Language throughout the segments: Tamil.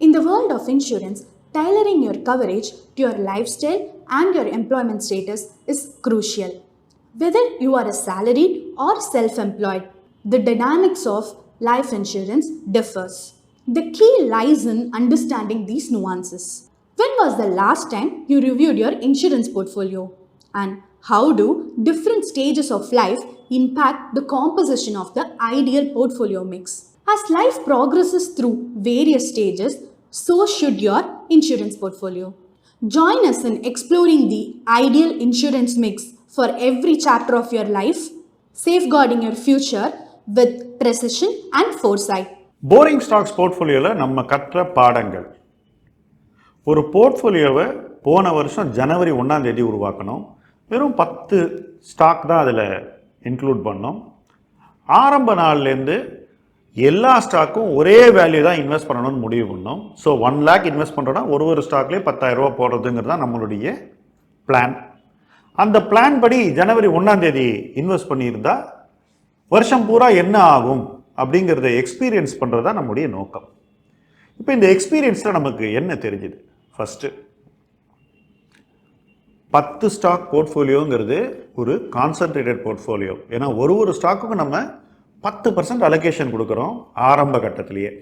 In the world of insurance, tailoring your coverage to your lifestyle and your employment status is crucial. Whether you are a salaried or self employed, the dynamics of life insurance differs. The key lies in understanding these nuances. When was the last time you reviewed your insurance portfolio? And how do different stages of life impact the composition of the ideal portfolio mix? As life progresses through various stages, so should your insurance portfolio. Join us in exploring the ideal insurance mix for every chapter of your life, safeguarding your future with precision and foresight. Boring stocks போர்ட்ஃபோலியோவில் நம்ம கற்ற பாடங்கள் ஒரு போர்ட்ஃபோலியோவை போன வருஷம் ஜனவரி ஒன்றாந்தேதி உருவாக்கணும் வெறும் பத்து ஸ்டாக் தான் அதில் இன்க்ளூட் பண்ணோம் ஆரம்ப நாள்லேருந்து எல்லா ஸ்டாக்கும் ஒரே வேல்யூ தான் இன்வெஸ்ட் பண்ணணும்னு முடிவு பண்ணோம். ஸோ ஒன் லேக் இன்வெஸ்ட் பண்ணுறோன்னா ஒரு ஒரு ஸ்டாக்லேயே பத்தாயிரரூபா போடுறதுங்கிறது தான் நம்மளுடைய பிளான் அந்த பிளான் படி ஜனவரி ஒன்றாந்தேதி இன்வெஸ்ட் பண்ணியிருந்தா வருஷம் பூரா என்ன ஆகும் அப்படிங்கிறத எக்ஸ்பீரியன்ஸ் பண்ணுறது தான் நம்முடைய நோக்கம். இப்போ இந்த எக்ஸ்பீரியன்ஸில் நமக்கு என்ன தெரிஞ்சுது? ஃபஸ்ட்டு பத்து ஸ்டாக் போர்ட்ஃபோலியோங்கிறது ஒரு கான்சன்ட்ரேட்டட் போர்ட்ஃபோலியோ ஏன்னா ஒரு ஒரு ஸ்டாக்குக்கும் நம்ம பத்து பர்சன்ட் அலோகேஷன் கொடுக்குறோம் ஆரம்ப கட்டத்திலேயே.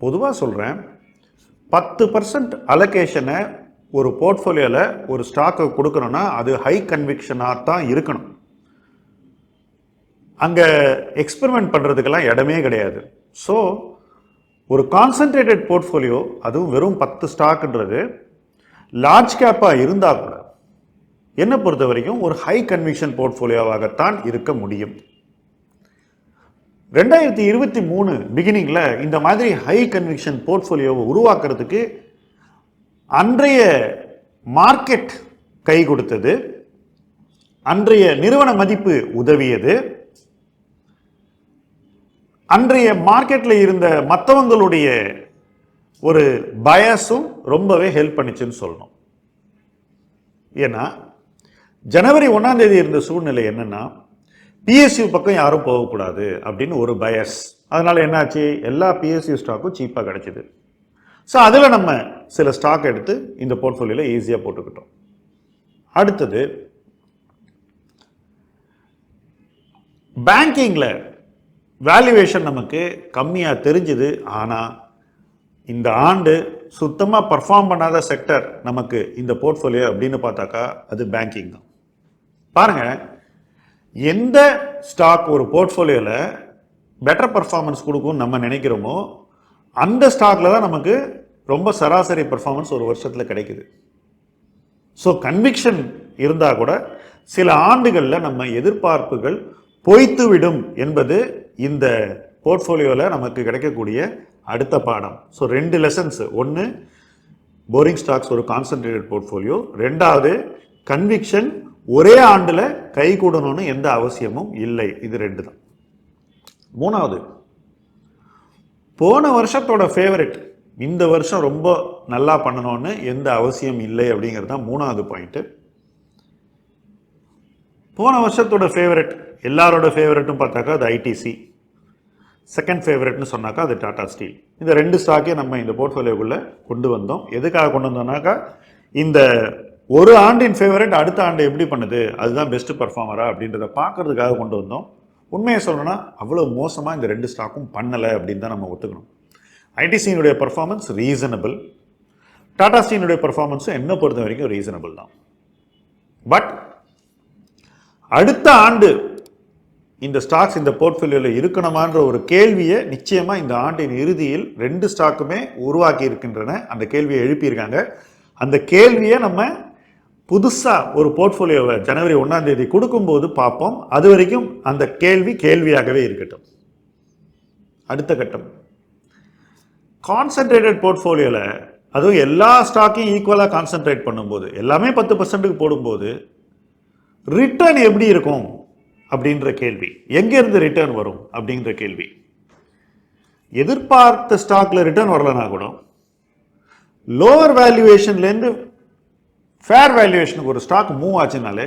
பொதுவாக சொல்கிறேன் பத்து பர்சன்ட் அலோகேஷனை ஒரு போர்ட்ஃபோலியோவில் ஒரு ஸ்டாக்கை கொடுக்குறோன்னா அது ஹை கன்விக்ஷனாக தான் இருக்கணும். அங்கே எக்ஸ்பெரிமெண்ட் பண்ணுறதுக்கெல்லாம் இடமே கிடையாது. ஸோ ஒரு கான்சன்ட்ரேட்டட் போர்ட்ஃபோலியோ அதுவும் வெறும் பத்து ஸ்டாக்குன்றது லார்ஜ் கேப்பாக இருந்தால் கூட என்னை பொறுத்த வரைக்கும் ஒரு ஹை கன்விக்ஷன் போர்ட்ஃபோலியோவாகத்தான் இருக்க முடியும். ரெண்டாயிரத்தி இருபத்தி மூணு பிகினிங்கில் இந்த மாதிரி ஹை கன்விக்ஷன் போர்ட்ஃபோலியோவை உருவாக்குறதுக்கு அன்றைய மார்க்கெட் கை கொடுத்தது. அன்றைய நிறுவன மதிப்பு உதவியது. அன்றைய மார்க்கெட்டில் இருந்த மற்றவங்களுடைய ஒரு பயஸும் ரொம்பவே ஹெல்ப் பண்ணிச்சுன்னு சொல்லணும். ஏன்னா ஜனவரி ஒன்றாம் தேதி இருந்த சூழ்நிலை என்னன்னா பிஎஸ்யூ பக்கம் யாரும் போகக்கூடாது அப்படின்னு ஒரு பயஸ். அதனால் என்னாச்சு? எல்லா பிஎஸ்யூ ஸ்டாக்கும் சீப்பாக கிடைச்சிது. ஸோ அதில் நம்ம சில ஸ்டாக் எடுத்து இந்த போர்ட்ஃபோலியோவில் ஈஸியாக போட்டுக்கிட்டோம். அடுத்தது பேங்கிங்கில் வேல்யூவேஷன் நமக்கு கம்மியாக தெரிஞ்சுது. ஆனால் இந்த ஆண்டு சுத்தமாக பர்ஃபார்ம் பண்ணாத செக்டர் நமக்கு இந்த போர்ட்ஃபோலியோ அப்படின்னு பார்த்தாக்கா அது பேங்கிங் தான். பாருங்கள் எந்த ஸ்டாக் ஒரு போர்ட்ஃபோலியோவில் பெட்டர் பர்ஃபார்மன்ஸ் கொடுக்கும்னு நம்ம நினைக்கிறோமோ அந்த ஸ்டாக்ல தான் நமக்கு ரொம்ப சராசரி பர்ஃபார்மன்ஸ் ஒரு வருஷத்தில் கிடைக்குது. ஸோ கன்விக்ஷன் இருந்தால் கூட சில ஆண்டுகளில் நம்ம எதிர்பார்ப்புகள் பொய்த்துவிடும் என்பது இந்த போர்ட்ஃபோலியோவில் நமக்கு கிடைக்கக்கூடிய அடுத்த பாடம். ஸோ ரெண்டு லெசன்ஸ் ஒன்று போரிங் ஸ்டாக்ஸ் ஒரு கான்சன்ட்ரேட்டட் போர்ட்ஃபோலியோ ரெண்டாவது கன்விக்ஷன் ஒரே ஆண்டில் கை கூடணும்னு எந்த அவசியமும் இல்லை. இது ரெண்டு தான் மூணாவது போன வருஷத்தோட ஃபேவரட் இந்த வருஷம் ரொம்ப நல்லா பண்ணணும்னு எந்த அவசியம் இல்லை அப்படிங்கிறது தான் மூணாவது பாயிண்ட்டு போன வருஷத்தோட ஃபேவரட் எல்லாரோட ஃபேவரட்டும் பார்த்தாக்கா அது ஐடிசி செகண்ட் ஃபேவரட்னு சொன்னாக்கா அது டாடா ஸ்டீல் இந்த ரெண்டு ஸ்டாக்கே நம்ம இந்த போர்ட்ஃபோலியோக்குள்ளே கொண்டு வந்தோம். எதுக்காக கொண்டு வந்தோம்னாக்கா இந்த ஒரு ஆண்டின் ஃபேவரட் அடுத்த ஆண்டு எப்படி பண்ணுது? அதுதான் பெஸ்ட் பர்ஃபார்மரா அப்படின்றத பார்க்கறதுக்காக கொண்டு வந்தோம். உண்மையை சொல்லணும்னா அவ்வளோ மோசமாக இந்த ரெண்டு ஸ்டாக்கும் பண்ணலை அப்படின்னு தான் நம்ம ஒத்துக்கணும். ஐடிசியினுடைய பர்ஃபார்மன்ஸ் ரீசனபிள் டாடா ஸ்டீனுடைய பர்ஃபார்மன்ஸும் என்ன பொறுத்த வரைக்கும் ரீசனபிள் தான். பட் அடுத்த ஆண்டு இந்த ஸ்டாக்ஸ் இந்த போர்ட்ஃபோலியோவில் இருக்கணுமான்ற ஒரு கேள்வியை நிச்சயமாக இந்த ஆண்டின் இறுதியில் ரெண்டு ஸ்டாக்குமே உருவாக்கி இருக்கின்றன அந்த கேள்வியை எழுப்பியிருக்காங்க. அந்த கேள்வியை நம்ம புதுசாக ஒரு போர்ட்ஃபோலியோவை ஜனவரி ஒன்றாம் தேதி கொடுக்கும்போது பார்ப்போம். அது வரைக்கும் அந்த கேள்வி கேள்வியாகவே இருக்கட்டும். அடுத்த கட்டம். கான்சன்ட்ரேட்டட் போர்ட்ஃபோலியோவில் அதுவும் எல்லா ஸ்டாக்கையும் ஈக்குவலாக கான்சென்ட்ரேட் பண்ணும்போது எல்லாமே பத்து பர்சன்ட்டுக்கு போடும்போது ரிட்டர்ன் எப்படி இருக்கும் அப்படின்ற கேள்வி. எங்கேருந்து ரிட்டர்ன் வரும் அப்படின்ற கேள்வி. எதிர்பார்த்த ஸ்டாக்ல ரிட்டர்ன் வரலனா கூட லோவர் வேல்யூவேஷன்லேருந்து ஃபேர் வேல்யூவேஷனுக்கு ஒரு ஸ்டாக் மூவ் ஆச்சுனாலே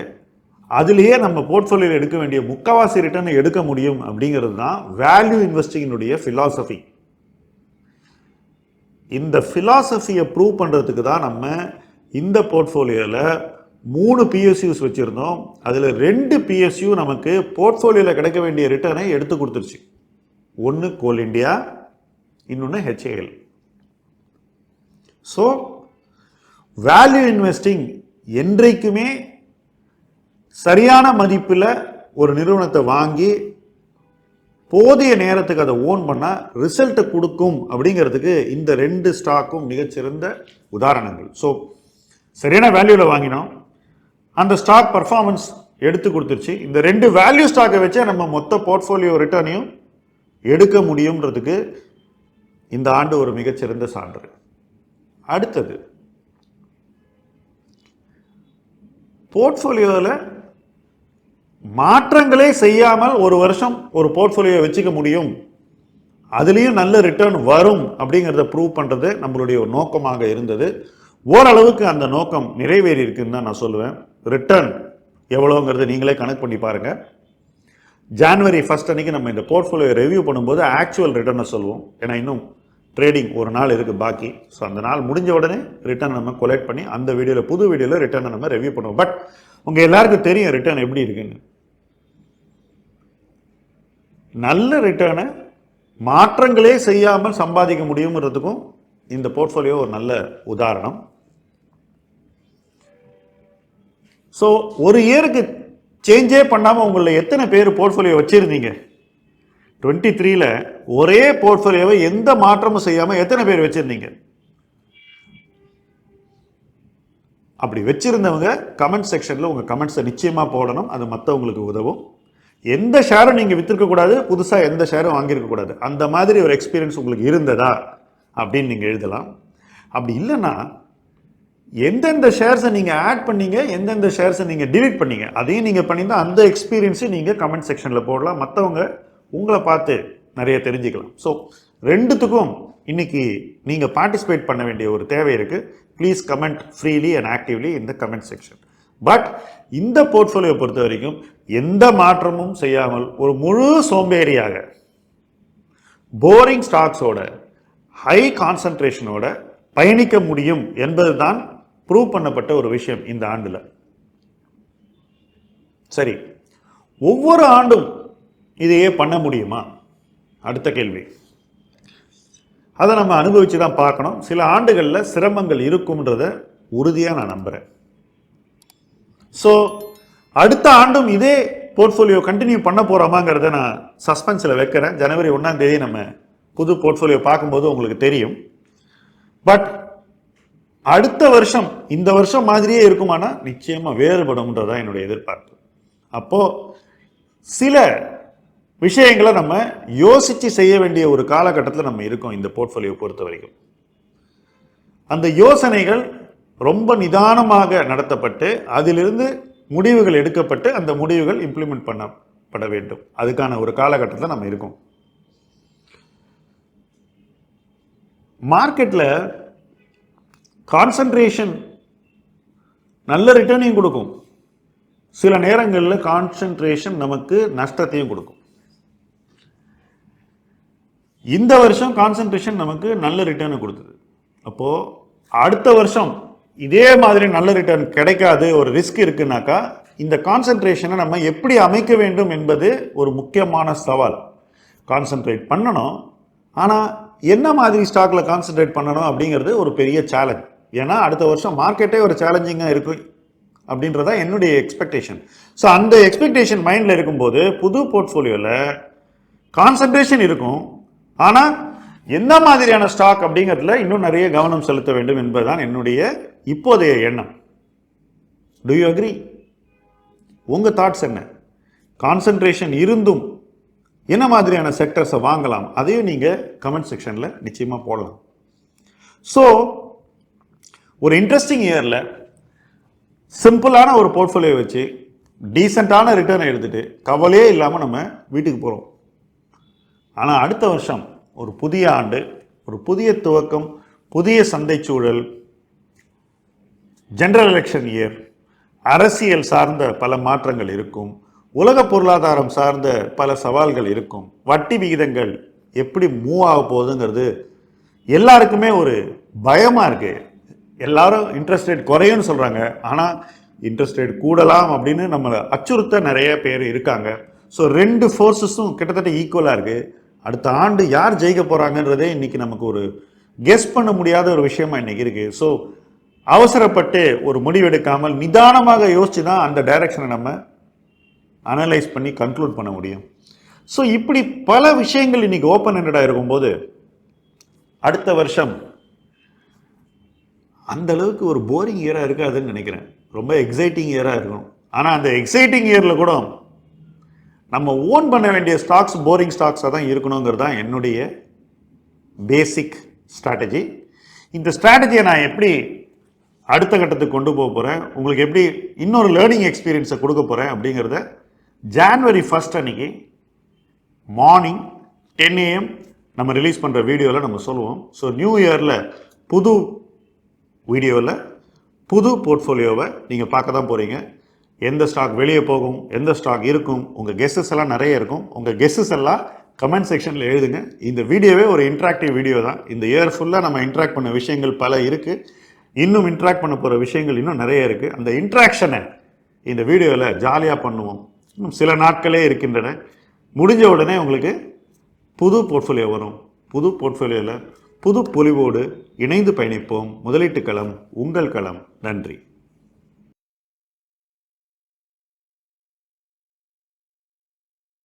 அதுலேயே நம்ம போர்ட்ஃபோலியோவில் எடுக்க வேண்டிய முக்காவாசி ரிட்டர்னை எடுக்க முடியும் அப்படிங்கிறது தான் வேல்யூ இன்வெஸ்டிங்கினுடைய ஃபிலாசபி இந்த ஃபிலாசபியை ப்ரூவ் பண்ணுறதுக்கு தான் நம்ம இந்த போர்ட்ஃபோலியோவில் மூணு பிஎஸ்யூஸ் வச்சுருந்தோம். அதில் ரெண்டு பிஎஸ்யூ நமக்கு போர்ட்ஃபோலியோவில் கிடைக்க வேண்டிய ரிட்டர்னை எடுத்து கொடுத்துருச்சு. ஒன்று கோல் இண்டியா இன்னொன்று ஹெச்ஏஎல் ஸோ வேல்யூ இன்வெஸ்டிங் என்றைக்குமே சரியான மதிப்பில் ஒரு நிறுவனத்தை வாங்கி போதிய நேரத்துக்கு அதை ஓன் பண்ணால் ரிசல்ட்டை கொடுக்கும் அப்படிங்கிறதுக்கு இந்த ரெண்டு ஸ்டாக்கும் மிகச்சிறந்த உதாரணங்கள். ஸோ சரியான வேல்யூவில் வாங்கினோம். அந்த ஸ்டாக் பர்ஃபார்மன்ஸ் எடுத்து கொடுத்துருச்சு. இந்த ரெண்டு வேல்யூ ஸ்டாக்கை வச்சே நம்ம மொத்த போர்ட்ஃபோலியோ ரிட்டர்னையும் எடுக்க முடியுன்றதுக்கு இந்த ஆண்டு ஒரு மிகச்சிறந்த சான்று. அடுத்தது போர்ட்ஃபோலியோவில் மாற்றங்களே செய்யாமல் ஒரு வருஷம் ஒரு போர்ட்ஃபோலியோ வச்சுக்க முடியும். அதுலேயும் நல்ல ரிட்டர்ன் வரும் அப்படிங்கிறத ப்ரூவ் பண்ணுறது நம்மளுடைய ஒரு நோக்கமாக இருந்தது. ஓரளவுக்கு அந்த நோக்கம் நிறைவேறி இருக்குன்னு தான் நான் சொல்லுவேன். ரிட்டர்ன் எவ்வளோங்கிறத நீங்களே கணக்கு பண்ணி பாருங்கள் ஜான்வரி ஃபர்ஸ்ட் அன்னைக்கு நம்ம இந்த போர்ட்ஃபோலியோ ரிவ்யூ பண்ணும்போது ஆக்சுவல் ரிட்டர்னை சொல்லுவோம் ஏன்னா இன்னும் ட்ரேடிங் ஒரு நாள் இருக்குது பாக்கி. ஸோ அந்த நாள் முடிஞ்ச உடனே ரிட்டர்ன் நம்ம கொலெக்ட் பண்ணி அந்த வீடியோவில் புது வீடியோவில் ரிட்டர்னை நம்ம ரிவ்யூ பண்ணுவோம். பட் உங்கள் எல்லாருக்கும் தெரியும் ரிட்டர்ன் எப்படி இருக்குன்னு. நல்ல ரிட்டர்னை மாற்றங்களே செய்யாமல் சம்பாதிக்க முடியுங்கிறதுக்கும் இந்த போர்ட்ஃபோலியோ ஒரு நல்ல உதாரணம். ஸோ ஒரு இயருக்கு சேஞ்சே பண்ணாமல் உங்களில் எத்தனை பேர் போர்ட்ஃபோலியோ வச்சுருந்தீங்க? டுவெண்ட்டி த்ரீல ஒரே போர்ட்ஃபோலியோவை எந்த மாற்றமும் செய்யாமல் எத்தனை பேர் வச்சுருந்தீங்க? அப்படி வச்சுருந்தவங்க கமெண்ட் செக்ஷனில் உங்கள் கமெண்ட்ஸை நிச்சயமாக போடணும். அது மற்றவங்களுக்கு உதவும். எந்த ஷேரும் நீங்கள் விற்றுருக்கக்கூடாது புதுசாக எந்த ஷேரும் வாங்கியிருக்கக்கூடாது அந்த மாதிரி ஒரு எக்ஸ்பீரியன்ஸ் உங்களுக்கு இருந்ததா? அப்படின்னு நீங்கள் எழுதலாம். அப்படி இல்லைன்னா எந்தெந்த ஷேர்ஸை நீங்கள் ஆட் பண்ணீங்க எந்தெந்த ஷேர்ஸை நீங்கள் டிலீட் பண்ணீங்க அதையும் நீங்கள் பண்ணியிருந்தால் அந்த எக்ஸ்பீரியன்ஸையும் நீங்கள் கமெண்ட் செக்ஷனில் போடலாம். மற்றவங்க உங்களை பார்த்து நிறைய தெரிஞ்சுக்கலாம். ஸோ ரெண்டுத்துக்கும் இன்னைக்கு நீங்கள் பார்ட்டிசிபேட் பண்ண வேண்டிய ஒரு தேவை இருக்குது please comment freely and actively இந்த கமெண்ட் செக்ஷன் பட் இந்த போர்ட்ஃபோலியோ பொறுத்த வரைக்கும் எந்த மாற்றமும் செய்யாமல் ஒரு முழு சோம்பேறியாக போரிங் ஸ்டாக்ஸோட ஹை கான்சன்ட்ரேஷனோட பயணிக்க முடியும் என்பது தான் ப்ரூவ் பண்ணப்பட்ட ஒரு விஷயம் இந்த ஆண்டில். சரி. ஒவ்வொரு ஆண்டும் இதையே பண்ண முடியுமா? அடுத்த கேள்வி. அதை நம்ம அனுபவித்து தான் பார்க்கணும். சில ஆண்டுகளில் சிரமங்கள் இருக்கும்ன்றத உறுதியாக நான் நம்புகிறேன் ஸோ அடுத்த ஆண்டும் இதே போர்ட்ஃபோலியோ கண்டினியூ பண்ண போகிறோமாங்கிறத நான் சஸ்பென்ஸில் வைக்கிறேன். ஜனவரி ஒன்றாம் தேதி நம்ம புது போர்ட்ஃபோலியோ பார்க்கும்போது உங்களுக்கு தெரியும். பட் அடுத்த வருஷம் இந்த வருஷம் மாதிரியே இருக்குமானா நிச்சயமாக வேறுபடும்ன்றதான் என்னுடைய எதிர்பார்ப்பு. அப்போது சில விஷயங்களை நம்ம யோசித்து செய்ய வேண்டிய ஒரு காலகட்டத்தில் நம்ம இருக்கோம் இந்த போர்ட்ஃபோலியோ பொறுத்த வரைக்கும். அந்த யோசனைகள் ரொம்ப நிதானமாக நடத்தப்பட்டு அதிலிருந்து முடிவுகள் எடுக்கப்பட்டு அந்த முடிவுகள் இம்ப்ளிமெண்ட் பண்ணப்பட வேண்டும். அதுக்கான ஒரு காலகட்டத்தில் நம்ம இருக்கோம். மார்க்கெட்டில் கான்சன்ட்ரேஷன் நல்ல ரிட்டர்னையும் கொடுக்கும். சில நேரங்களில் கான்சன்ட்ரேஷன் நமக்கு நஷ்டத்தையும் கொடுக்கும். இந்த வருஷம் கான்சன்ட்ரேஷன் நமக்கு நல்ல ரிட்டர்னை கொடுத்தது. அப்போது அடுத்த வருஷம் இதே மாதிரி நல்ல ரிட்டர்ன் கிடைக்காது ஒரு ரிஸ்க் இருக்குனாக்கா இந்த கான்சன்ட்ரேஷனை நம்ம எப்படி அமைக்க வேண்டும் என்பது ஒரு முக்கியமான சவால். கான்சென்ட்ரேட் பண்ணணும். ஆனால் என்ன மாதிரி ஸ்டாக்கில் கான்சென்ட்ரேட் பண்ணணும் அப்படிங்கிறது ஒரு பெரிய சேலஞ்ச் ஏன்னா அடுத்த வருஷம் மார்க்கெட்டே ஒரு சேலஞ்சிங்காக இருக்கும் அப்படின்றதா என்னுடைய எக்ஸ்பெக்டேஷன் ஸோ அந்த எக்ஸ்பெக்டேஷன் மைண்டில் இருக்கும்போது புது போர்ட்ஃபோலியோவில் கான்சன்ட்ரேஷன் இருக்கும். ஆனால் எந்த மாதிரியான ஸ்டாக் அப்படிங்கிறதுல இன்னும் நிறைய கவனம் செலுத்த வேண்டும் என்பதுதான் என்னுடைய இப்போதைய எண்ணம். டு யூ அக்ரி உங்கள் தாட்ஸ் என்ன? கான்சன்ட்ரேஷன் இருந்தும் என்ன மாதிரியான செக்டர்ஸை வாங்கலாம்? அதையும் நீங்கள் கமெண்ட் செக்ஷனில் நிச்சயமாக போடலாம். ஸோ ஒரு இன்ட்ரெஸ்டிங் இயரில் சிம்பிளான ஒரு போர்ட்ஃபோலியோ வச்சு டீசெண்டான ரிட்டர்னை எடுத்துகிட்டு கவலையே இல்லாமல் நம்ம வீட்டுக்கு போகிறோம் ஆனால் அடுத்த வருஷம் ஒரு புதிய ஆண்டு ஒரு புதிய துவக்கம் புதிய சந்தை சூழல் ஜென்ரல் எலெக்ஷன் இயர் அரசியல் சார்ந்த பல மாற்றங்கள் இருக்கும் உலக பொருளாதாரம் சார்ந்த பல சவால்கள் இருக்கும் வட்டி விகிதங்கள் எப்படி மூவ் ஆக போகுதுங்கிறது எல்லாருக்குமே ஒரு பயமாக இருக்குது எல்லாரும் இன்ட்ரெஸ்ட் ரேட் குறையும்னு சொல்கிறாங்க ஆனால் இன்ட்ரெஸ்ட் ரேட் கூடலாம் அப்படின்னு நம்மளை அச்சுறுத்த நிறைய பேர் இருக்காங்க. ஸோ ரெண்டு ஃபோர்ஸஸும் கிட்டத்தட்ட ஈக்குவலாக இருக்குது அடுத்த ஆண்டு யார் ஜெயிக்க போகிறாங்கன்றதே இன்றைக்கி நமக்கு ஒரு கெஸ் பண்ண முடியாத ஒரு விஷயமா இன்றைக்கி இருக்குது ஸோ அவசரப்பட்டு ஒரு முடிவெடுக்காமல் நிதானமாக யோசித்து தான் அந்த டைரக்ஷனை நம்ம அனலைஸ் பண்ணி கன்க்ளூட் பண்ண முடியும். ஸோ இப்படி பல விஷயங்கள் இன்றைக்கி ஓப்பன் ஹெண்டடாக இருக்கும்போது அடுத்த வருஷம் அந்த அளவுக்கு ஒரு போரிங் இயராக இருக்காதுன்னு நினைக்கிறேன். ரொம்ப எக்ஸைட்டிங் இயராக இருக்கும் ஆனால் அந்த எக்ஸைட்டிங் இயரில் கூட நம்ம ஓன் பண்ண வேண்டிய ஸ்டாக்ஸ் போரிங் ஸ்டாக்ஸாக தான் இருக்கணுங்கிறது தான் என்னுடைய பேசிக் ஸ்ட்ராட்டஜி இந்த ஸ்ட்ராட்டஜியை நான் எப்படி அடுத்த கட்டத்துக்கு கொண்டு போக போகிறேன் உங்களுக்கு எப்படி இன்னொரு லேர்னிங் எக்ஸ்பீரியன்ஸை கொடுக்க போகிறேன் அப்படிங்கிறத ஜான்வரி ஃபஸ்ட் அன்னைக்கு மார்னிங் டென் ஏஎம் நம்ம ரிலீஸ் பண்ணுற வீடியோவில் நம்ம சொல்லுவோம். ஸோ நியூ இயரில் புது வீடியோவில் புது போர்ட்ஃபோலியோவை நீங்கள் பார்க்க தான் போகிறீங்க எந்த ஸ்டாக் வெளியே போகும் எந்த ஸ்டாக் இருக்கும் உங்கள் கெஸ்ஸஸ் எல்லாம் நிறைய இருக்கும். உங்கள் கெஸ்ஸஸ் எல்லாம் கமெண்ட் செக்ஷனில் எழுதுங்க. இந்த வீடியோவே ஒரு இன்ட்ராக்டிவ் வீடியோ தான். இந்த இயர் ஃபுல்லாக நம்ம இன்ட்ராக்ட் பண்ண விஷயங்கள் பல இருக்குது இன்னும் இன்ட்ராக்ட் பண்ண போகிற விஷயங்கள் இன்னும் நிறைய இருக்குது அந்த இன்ட்ராக்ஷனை இந்த வீடியோவில் ஜாலியாக பண்ணுவோம். இன்னும் சில நாட்களே இருக்கின்றன. முடிஞ்ச உடனே உங்களுக்கு புது போர்ட்ஃபோலியோ வரும். புது போர்ட்ஃபோலியோவில் புது பொலிவோடு இணைந்து பயணிப்போம். முதலீட்டு களம் உங்கள் களம். நன்றி.